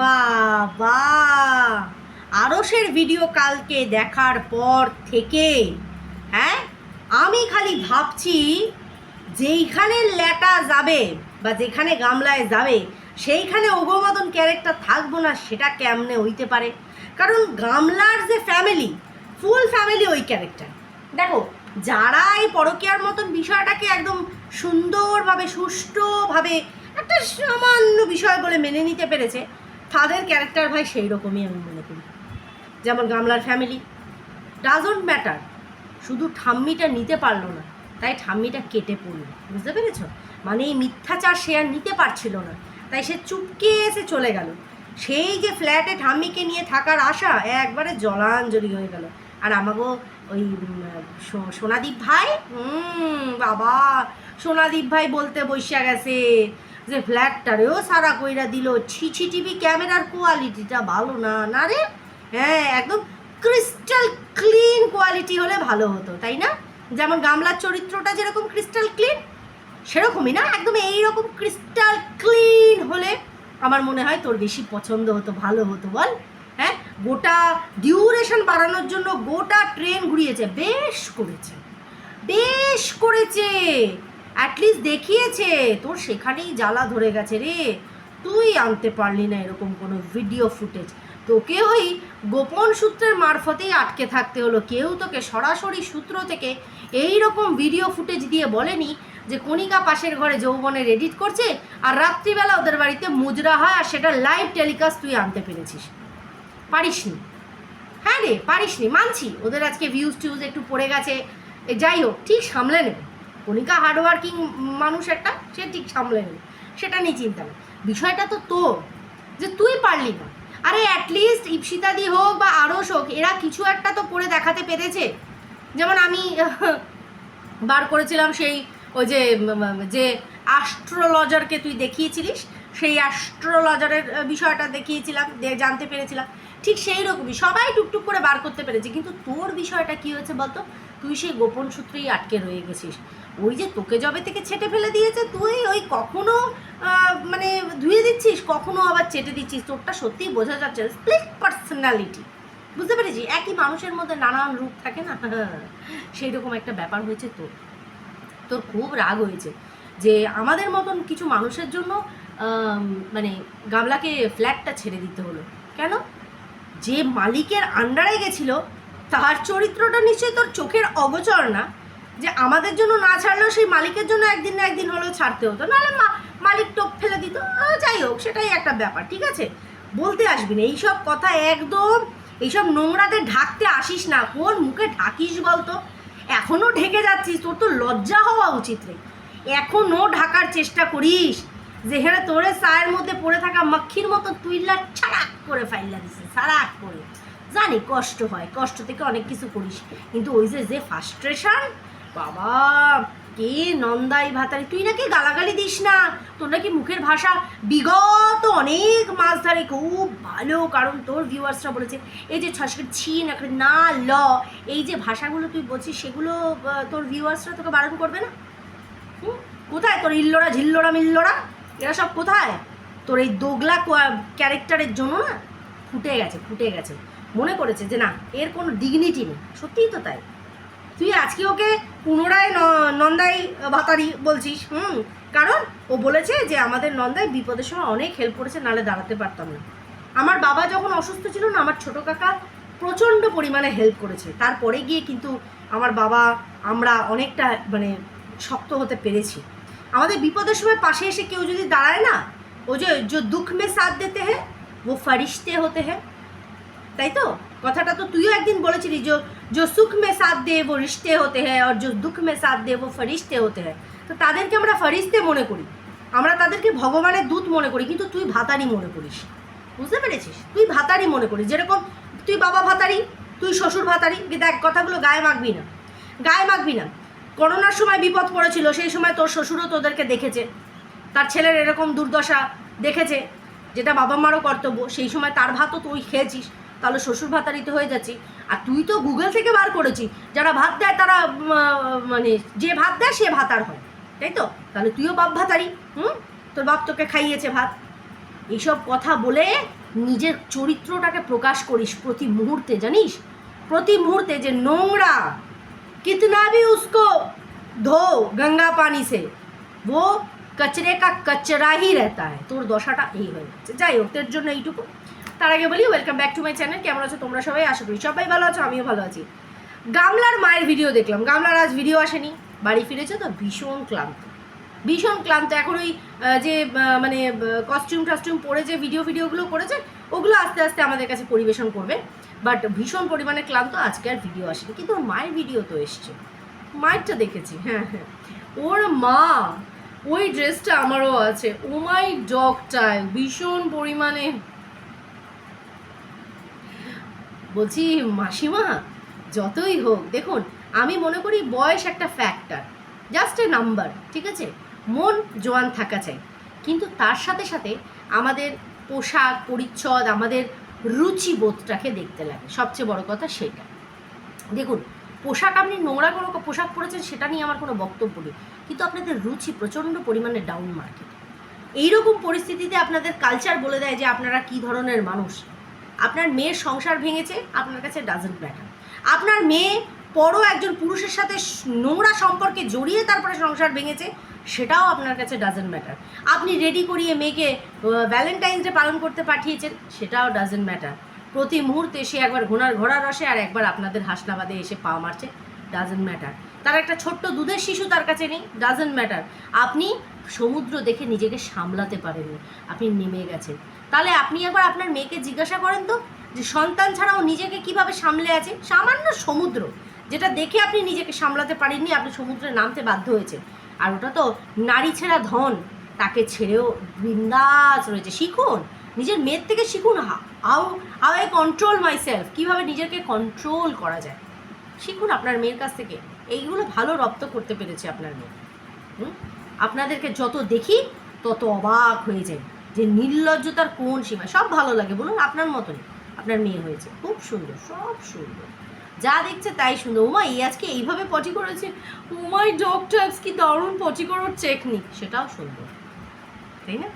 বাবা। আরসের ভিডিও কালকে দেখার পর থেকে হ্যাঁ আমি খালি ভাবছি যেইখানে ল্যাটা যাবে বা যেখানে গামলায় যাবে, সেইখানে ওগো মতন ক্যারেক্টার থাকব না, সেটা কেমনে হইতে পারে? কারণ গামলার যে ফ্যামিলি ফুল ফ্যামিলি ওই ক্যারেক্টার দেখো, যারা এই পরকীয়ার মতন বিষয়টাকে একদম সুন্দরভাবে, সুষ্ঠুভাবে একটা সামান্য বিষয় বলে মেনে নিতে পেরেছে তাদের ক্যারেক্টার ভাই সেই রকমই আমি মনে করি। যেমন গামলার ফ্যামিলি ডাজন্ট ম্যাটার শুধু ঠাম্মিটা নিতে পারল না, তাই ঠাম্মিটা কেটে পড়ল। বুঝতে পেরেছ? মানে এই মিথ্যাচার সে আর নিতে পারছিল না। তাই সে চুপকে এসে চলে গেল। সেই যে ফ্ল্যাটে ঠাম্মিকে নিয়ে থাকার আশা একবারে জলাঞ্জলি হয়ে গেল। আর আমাকেও ওই সোনাদীপ ভাই? হুম বাবা! সোনাদীপ ভাই বলতে বসে গেছে। যে ফ্ল্যাটটারেও সারা কইরা দিল ছিছি টিভি ক্যামেরার কোয়ালিটিটা ভালো না। না রে। হ্যাঁ একদম ক্রিস্টাল ক্লিন কোয়ালিটি হলে ভালো হতো, তাই না? যেমন গামলার চরিত্রটা যেরকম ক্রিস্টাল ক্লিন সেরকমই না? একদম এইরকম ক্রিস্টাল ক্লিন হলে আমার মনে হয় তোর বেশি পছন্দ হতো, ভালো হতো, বল। হ্যাঁ গোটা ডিউরেশন বাড়ানোর জন্য গোটা ট্রেন ঘুরিয়েছে, বেশ করেছে বেশ করেছে। অ্যাটলিস্ট দেখিয়েছে। তোর সেখানেই জ্বালা ধরে গেছে রে। তুই আনতে পারলি না এরকম কোনো ভিডিও ফুটেজ তোকে ওই গোপন সূত্রের মারফতেই আটকে থাকতে হলো। কেউ তোকে সরাসরি সূত্র থেকে এই রকম ভিডিও ফুটেজ দিয়ে বলেনি যে কণিকা পাশের ঘরে যৌবনের এডিট করছে আর রাত্রিবেলা ওদের বাড়িতে মুজরা হয় আর সেটা লাইভ টেলিকাস্ট তুই আনতে পেরেছিস। পারিসনি হ্যাঁ রে পারিসনি মানছি। ওদের আজকে ভিউজ টিউজ একটু পড়ে গেছে। যাই হোক, ঠিক সামলে নেবে। কণিকা হার্ডওয়ার্কিং মানুষ একটা? সে ঠিক সামলে নেবে। সেটা নিয়ে চিন্তা নেই। বিষয়টা তো তোর, যে তুই পারলি না। আরে অ্যাটলিস্ট ইপসিতাদি হোক বা আরস হোক, এরা কিছু একটা তো করে দেখাতে পেরেছে। যেমন আমি বার করেছিলাম সেই ওই যে যে অ্যাস্ট্রোলজারকে তুই দেখিয়েছিলিস, সেই অ্যাস্ট্রোলজারের বিষয়টা দেখিয়েছিলাম জানতে পেরেছিলাম। ঠিক সেই রকমই, সবাই টুকটুক করে বার করতে পেরেছে। কিন্তু তোর বিষয়টা কি হয়েছে বলতো? তুই সেই গোপন সূত্রেই আটকে রয়ে গেছিস। ওই যে তোকে জবে থেকে ছেটে ফেলে দিয়েছে, তুই ওই কখনো মানে ধুয়ে দিচ্ছিস, কখনো আবার চেটে দিচ্ছিস। তোরটা সত্যিই বোঝা যাচ্ছে স্প্লিট পার্সোনালিটি বুঝতে পেরেছি? একই মানুষের মধ্যে নানান রূপ থাকে না? সেই রকম একটা ব্যাপার হয়েছে তোর। তোর খুব রাগ হয়েছে যে আমাদের মতন কিছু মানুষের জন্য মানে গামলাকে ফ্ল্যাটটা ছেড়ে দিতে হলো। কেন? যে মালিকের আন্ডারে গেছিল তার চরিত্রটা নিশ্চয়ই তোর চোখের অগোচর না? যে আমাদের জন্য না ছাড়লেও সেই মালিকের জন্য একদিন না একদিন হলেও ছাড়তে হতো। নাহলে মালিক টোপ ফেলে দিত। যাই হোক, সেটাই একটা ব্যাপার, ঠিক আছে? বলতে আসবি না, এইসব কথা একদম, এইসব নোংরাতে ঢাকতে আসিস না। কোন মুখে ঢাকিস বলতো? এখনও ঢেকে যাচ্ছিস, তোর তো লজ্জা হওয়া উচিত রে। এখনও ঢাকার চেষ্টা করিস। যেখানে তোরে চায়ের মধ্যে পড়ে থাকা মাক্ষির মতো তুইলা ছাড়াক করে ফাইলা দিছে, ছাড়াক করে। জানি, কষ্ট হয়, কষ্ট থেকে অনেক কিছু করিস। কিন্তু ওই যে যে ফার্স্ট্রেশন বাবা, কে নন্দাই ভাতারি। তুই নাকি গালাগালি দিস না। তোর নাকি মুখের ভাষা বিগত অনেক মাছ ধরে খুব ভালো, কারণ তোর ভিউয়ার্সরা বলেছে, এই যে ছশকে ছিন একটা না ল, এই যে ভাষাগুলো তুই বলছিস, সেগুলো তোর ভিউয়ার্সরা তোকে বারণ করবে না? কোথায় তোর ইল্লোরা ঝিল্লোরা মিল্লোরা? এরা সব কোথায়? তোর এই দোগলা ক্যারেক্টারের জন্য না, ফুটে গেছে ফুটে গেছে। মনে করেছে যে না, এর কোনো ডিগনিটি নেই। সত্যিই তো তাই। তুই আজকে ওকে পুনরায় নন্দাই ভাতারি বলছিস, হুম? কারণ ও বলেছে যে আমাদের নন্দাই বিপদের সময় অনেক হেল্প করেছে নালে দাঁড়াতে পারতাম না। আমার বাবা যখন অসুস্থ ছিল না, আমার ছোটো কাকা প্রচণ্ড পরিমাণে হেল্প করেছে। তারপরে গিয়ে কিন্তু আমার বাবা, আমরা অনেকটা মানে শক্ত হতে পেরেছি। আমাদের বিপদের সময় পাশে এসে কেউ যদি দাঁড়ায় না ও যে যে দুঃখ মে সাথ দিতে হ্যাঁ ও ফারিশতে হতে হ্যাঁ তাই তো? কথাটা তো তুইও একদিন বলেছিলি যে যে সুখ মে সাথ দে, ও রিশতে হতে হ্যাঁ আর যে দুঃখ মে সাথ দে, ও ফরিশতে হতে হ্যাঁ তো তাদেরকে আমরা ফরিশতে মনে করি। আমরা তাদেরকে ভগবানের দূত মনে করি, কিন্তু তুই ভাতারি মনে করিস। বুঝতে পেরেছিস? তুই ভাতারি মনে করিস। যেরকম তুই বাবা ভাতারি, তুই শ্বশুর ভাতারি দেখ, কথাগুলো গায়ে মাখবি না। গায়ে মাখবি না। করোনার সময় বিপদ পড়েছিল, সেই সময় তোর শ্বশুরও তোদেরকে দেখেছে। তার ছেলের এরকম দুর্দশা দেখেছে, যেটা বাবা মারও কর্তব্য। সেই সময় তার ভাতও তুই খেয়েছিস। তাহলে শ্বশুর ভাতারিতে হয়ে যাচ্ছি আর তুই তো গুগল থেকে বার করেছি যারা ভাত দেয় তারা উম, আহ, মানে যে ভাত দেয় সে ভাতার হয় তাই তো তাহলে তুইও বাপ ভাতারি হুম তোর বাপ তোকে খাইয়েছে ভাত এইসব কথা বলে নিজের চরিত্রটাকে প্রকাশ করিস প্রতি মুহূর্তে জানিস প্রতি মুহূর্তে যে নোংরা कितना भी उसको धो गंगा पानी से वो कचरे का कचरा ही रहता है তোর দশাটা এই হয়ে যাচ্ছে যাই হোক তোর জন্য এইটুকু তার আগে বলি welcome back to my channel কেমন আছো তোমরা সবাই? আশা করি সবাই ভালো আছো, আমিও ভালো আছি। গামলার মায়ের ভিডিও দেখলাম। গামলার আজ ভিডিও আসেনি। বাড়ি ফিরেছে তো ভীষণ ক্লান্ত। ভীষণ ক্লান্ত। এখন ওই যে মানে কস্টিউম টাস্টিউম পরে যে ভিডিও ভিডিওগুলো করেছে, ওগুলো আস্তে আস্তে আমাদের কাছে পরিবেশন করবে। বাট ভীষণ পরিমাণে ক্লান্ত। আজকে আর ভিডিও আসেনি। কিন্তু ওর মায়ের ভিডিও তো এসছে। মায়েরটা দেখেছি। হ্যাঁ হ্যাঁ। ওর মা, ওই ড্রেসটা আমারও আছে। ও মাই ডগটায় ভীষণ পরিমাণে বলছি, মাসিমা, যতই হোক, দেখুন, আমি মনে করি বয়স একটা ফ্যাক্টর জাস্ট এ নাম্বার ঠিক আছে? মন, জোয়ান থাকা চাই। কিন্তু তার সাথে সাথে আমাদের পোশাক, পরিচ্ছদ, আমাদের রুচিবোধটাকে দেখতে লাগে। সবচেয়ে বড় কথা সেটা। দেখুন, পোশাক আপনি, নোংরা কোনো পোশাক পরেছেন, সেটা নিয়ে আমার কোনো বক্তব্য নেই। কিন্তু আপনাদের রুচি প্রচণ্ড পরিমাণে ডাউন মার্কেট এইরকম পরিস্থিতিতে আপনাদের কালচার বলে দেয় যে আপনারা কী ধরনের মানুষ? আপনার মেয়ের সংসার ভেঙেছে, আপনার কাছে ডাজেন্ট ম্যাটার আপনার মেয়ে পরও একজন পুরুষের সাথে নোংরা সম্পর্কে জড়িয়ে তারপরে সংসার ভেঙেছে, সেটাও আপনার কাছে ডাজেন্ট ম্যাটার আপনি রেডি করিয়ে মেয়েকে ভ্যালেন্টাইন্স ডে পালন করতে পাঠিয়েছেন, সেটাও ডাজেন্ট ম্যাটার প্রতি মুহূর্তে সে একবার ঘোড়ার ঘোড়া রসে আর একবার আপনাদের হাসনাবাদে এসে পা মারছে ডাজেন্ট ম্যাটার তার একটা ছোট্ট দুধের শিশু তার কাছে নেই ডাজেন্ট ম্যাটার আপনি সমুদ্র দেখে নিজেকে সামলাতে পারেননি, আপনি নেমে গেছেন। তাহলে আপনি একবার আপনার মেয়েকে জিজ্ঞাসা করেন তো যে সন্তান ছাড়াও নিজেকে কীভাবে সামলে আছে? সামান্য সমুদ্র, যেটা দেখে আপনি নিজেকে সামলাতে পারেননি, আপনি সমুদ্রে নামতে বাধ্য হয়েছে আর ওটা তো নারী ছেঁড়া ধন, তাকে ছেড়েও বৃন্দাস রয়েছে। শিখুন, নিজের মেয়ের থেকে শিখুন। How how I control my self কীভাবে নিজেকে কন্ট্রোল করা যায়। শিখুন আপনার মেয়ের কাছ থেকে, এইগুলো ভালো রপ্ত করতে পেরেছে আপনার মেয়ে? আপনাদেরকে যত দেখি, তত অবাক হয়ে যায় যে নির্লজ্জতার কোন সীমা, সব ভালো লাগে বলুন আপনার মতনই। আপনার মেয়ে হয়েছে, খুব সুন্দর, সব সুন্দর। যা দেখছে তাই সুন্দর। উমা, এই আজকে এইভাবে পটি করেছে? উমাই ডক্টরস কি দারুণ পটি করার টেকনিক সেটাও সুন্দর। তাই না?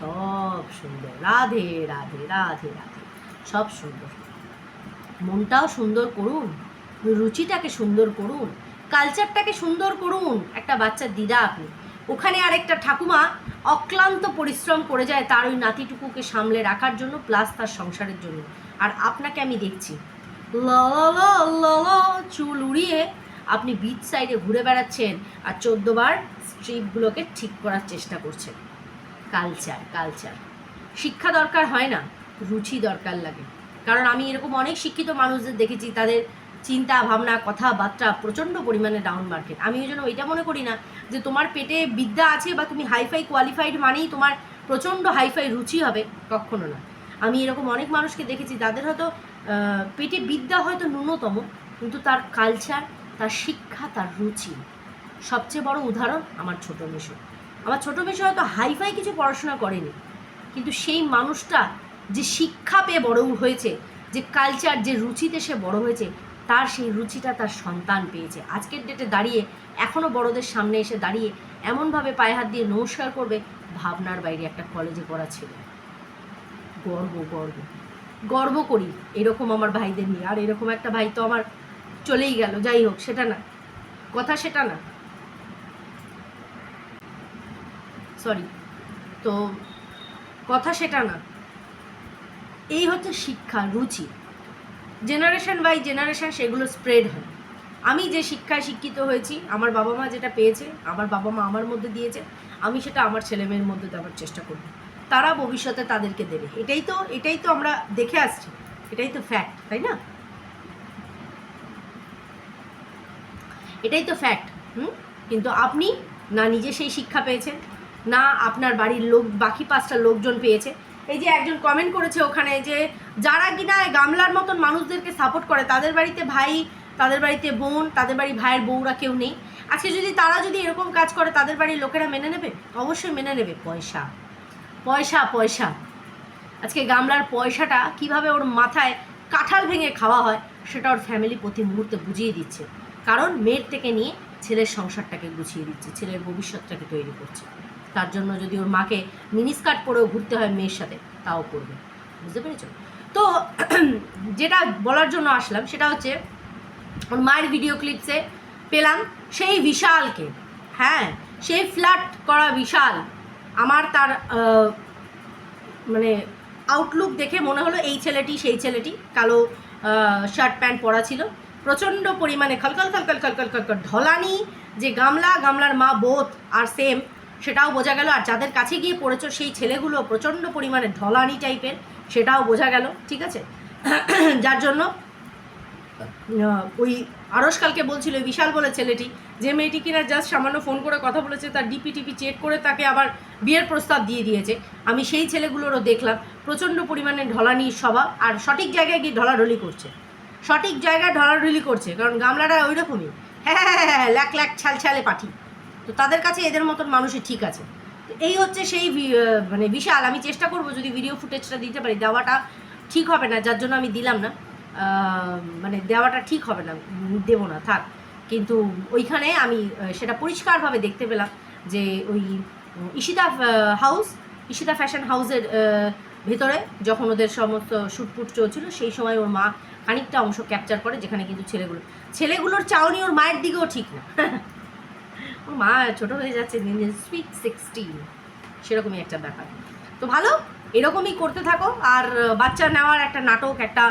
সব সুন্দর। রাধে রাধে রাধে রাধে। সব সুন্দর। মনটাও সুন্দর করুন। রুচিটাকে সুন্দর করুন। কালচারটাকে সুন্দর করুন। একটা বাচ্চার দিদা আপনি। ওখানে আরেকটা ঠাকুমা অক্লান্ত পরিশ্রম করে যায় তার ওই নাতিটুকুকে সামলে রাখার জন্য প্লাস তার সংসারের জন্য। আর আপনাকে আমি দেখছি। ল চুল উড়িয়ে আপনি বিচ সাইডে ঘুরে বেড়াচ্ছেন আর চোদ্দবার স্ট্রিপগুলোকে ঠিক করার চেষ্টা করছেন। কালচার কালচার শিক্ষা দরকার হয় না, রুচি দরকার লাগে। কারণ আমি এরকম অনেক শিক্ষিত মানুষদের দেখেছি, তাদের চিন্তা, ভাবনা, কথাবার্তা প্রচণ্ড পরিমাণে ডাউন মার্কেট আমি ওই জন্য ওইটা মনে করি না যে তোমার পেটে বিদ্যা আছে বা তুমি হাইফাই কোয়ালিফাইড মানেই তোমার প্রচণ্ড হাইফাই রুচি হবে, কখনো না। আমি এরকম অনেক মানুষকে দেখেছি, তাদের হয়তো পেটে বিদ্যা হয়তো ন্যূনতম, কিন্তু তার কালচার তার শিক্ষা, তার রুচি। সবচেয়ে বড় উদাহরণ আমার ছোটো মেশো। আমার ছোটো মেশো হয়তো হাইফাই কিছু পড়াশোনা করেনি, কিন্তু সেই মানুষটা যে শিক্ষা পেয়ে বড় হয়েছে, যে কালচার যে রুচিতে সে বড় হয়েছে তার সেই রুচিটা তার সন্তান পেয়েছে। আজকের ডেটে দাঁড়িয়ে এখনও বড়দের সামনে এসে দাঁড়িয়ে এমনভাবে পায়ে হাত দিয়ে নমস্কার করবে ভাবনার বাইরে একটা কলেজে পড়া ছিল। গর্ব গর্ব। গর্ব করি, এরকম আমার ভাইদের নিয়ে। আর এরকম একটা ভাই তো আমার চলেই গেল, যাই হোক, সেটা না। কথা সেটা না। সরি তো কথা সেটা না। এই হচ্ছে শিক্ষা, রুচি। জেনারেশন বাই জেনারেশন সেগুলো স্প্রেড হয়। আমি যে শিক্ষায় শিক্ষিত হয়েছি, আমার বাবা মা যেটা পেয়েছে, আমার বাবা মা আমার মধ্যে দিয়েছে, আমি সেটা আমার ছেলে মেয়ের মধ্যে দেওয়ার চেষ্টা করব। তারা ভবিষ্যতে তাদেরকে দেবে। এটাই তো এটাই তো আমরা দেখে আসছি। এটাই তো ফ্যাক্ট তাই না? এটাই তো ফ্যাক্ট হুম? কিন্তু আপনি না নিজে সেই শিক্ষা পেয়েছেন, না আপনার বাড়ির লোক, বাকি পাঁচটা লোকজন পেয়েছে। এই যে একজন কমেন্ট করেছে ওখানে যে যারা কিনা গামলার মতন মানুষদেরকে সাপোর্ট করে, তাদের বাড়িতে ভাই, তাদের বাড়িতে বোন, তাদের বাড়ি ভাইয়ের বউরা কেউ নেই। আজকে যদি তারা যদি এরকম কাজ করে, তাদের বাড়ির লোকেরা মেনে নেবে? অবশ্যই মেনে নেবে। পয়সা পয়সা পয়সা। আজকে গামলার পয়সাটা কীভাবে ওর মাথায় কাঁঠাল ভেঙে খাওয়া হয়, সেটা ওর ফ্যামিলি প্রতি মুহূর্তে বুঝিয়ে দিচ্ছে। কারণ মেয়ের থেকে নিয়ে ছেলের সংসারটাকে গুছিয়ে দিচ্ছে, ছেলের ভবিষ্যৎটাকে তৈরি করছে। তার জন্য যদি ওর মাকে মিনিস্কার্ট পরেও ঘুরতে হয় মেয়ের সাথে, তাও করবে। বুঝতে পেরেছ? তো যেটা বলার জন্য আসলাম, সেটা হচ্ছে ওর মায়ের ভিডিও ক্লিপসে পেলাম সেই বিশালকে। হ্যাঁ সেই ফ্ল্যাট করা বিশাল। আমার তার মানে আউটলুক দেখে মনে হলো এই ছেলেটি, সেই ছেলেটি। কালো শার্ট প্যান্ট পরা ছিল। প্রচণ্ড পরিমাণে খলকল খলকল খলকল খলকল ঢলানি, যে গামলা, গামলার মা বোধ আর সেম সেটাও বোঝা গেল। আর যাদের কাছে গিয়ে পড়েছো সেই ছেলেগুলো প্রচণ্ড পরিমাণে ঢলানি টাইপের সেটাও বোঝা গেল, ঠিক আছে? যার জন্য ওই আরস কালকে বলছিল বিশাল বলে ছেলেটি, যে মেয়েটি কিনা জাস্ট সামান্য ফোন করে কথা বলেছে, তার ডিপি টিপি চেক করে তাকে আবার বিয়ের প্রস্তাব দিয়ে দিয়েছে। আমি সেই ছেলেগুলোরও দেখলাম, প্রচণ্ড পরিমাণে ঢলানি স্বভাব আর সঠিক জায়গায় গিয়ে ঢলাঢলি করছে। সঠিক জায়গায় ঢলাঢলি করছে, কারণ গামলাটা ওই রকমই হ্যাঁ হ্যাঁ হ্যাঁ হ্যাঁ ল্যাক ল্যাক ছাল, ছালে পাঠি। তো তাদের কাছে এদের মতন মানুষই ঠিক আছে। এই হচ্ছে সেই মানে বিশাল। আমি চেষ্টা করব যদি ভিডিও ফুটেজটা দিতে পারি, দেওয়াটা ঠিক হবে না, যার জন্য আমি দিলাম না। মানে দেওয়াটা ঠিক হবে না দেবো না, থাক। কিন্তু ওইখানে আমি সেটা পরিষ্কারভাবে দেখতে পেলাম যে ওই ঈশিতা হাউস ঈশিতা ফ্যাশন হাউসের ভেতরে যখন ওদের সমস্ত শুটপুট চলছিল, সেই সময় ওর মা খানিকটা অংশ ক্যাপচার করে, যেখানে কিন্তু ছেলেগুলো ছেলেগুলোর চাউনি ওর মায়ের দিকেও ঠিক না। মা, ছোট হয়ে যাচ্ছে, দিন দিন সুইট সিক্সটিন সেরকমই একটা ব্যাপার। তো ভালো, এরকমই করতে থাকো। আর বাচ্চা নেওয়ার একটা নাটক, একটা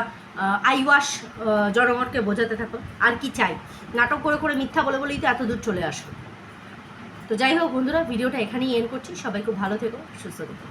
আইওয়াশ জনগণকে বোঝাতে থাকো। আর কি চাই? নাটক করে করে মিথ্যা বলে বলেই তো এত দূর চলে আসো তো যাই হোক বন্ধুরা, ভিডিওটা এখানেই এন্ড করছি। সবাই খুব ভালো থেকো, সুস্থ থেকো।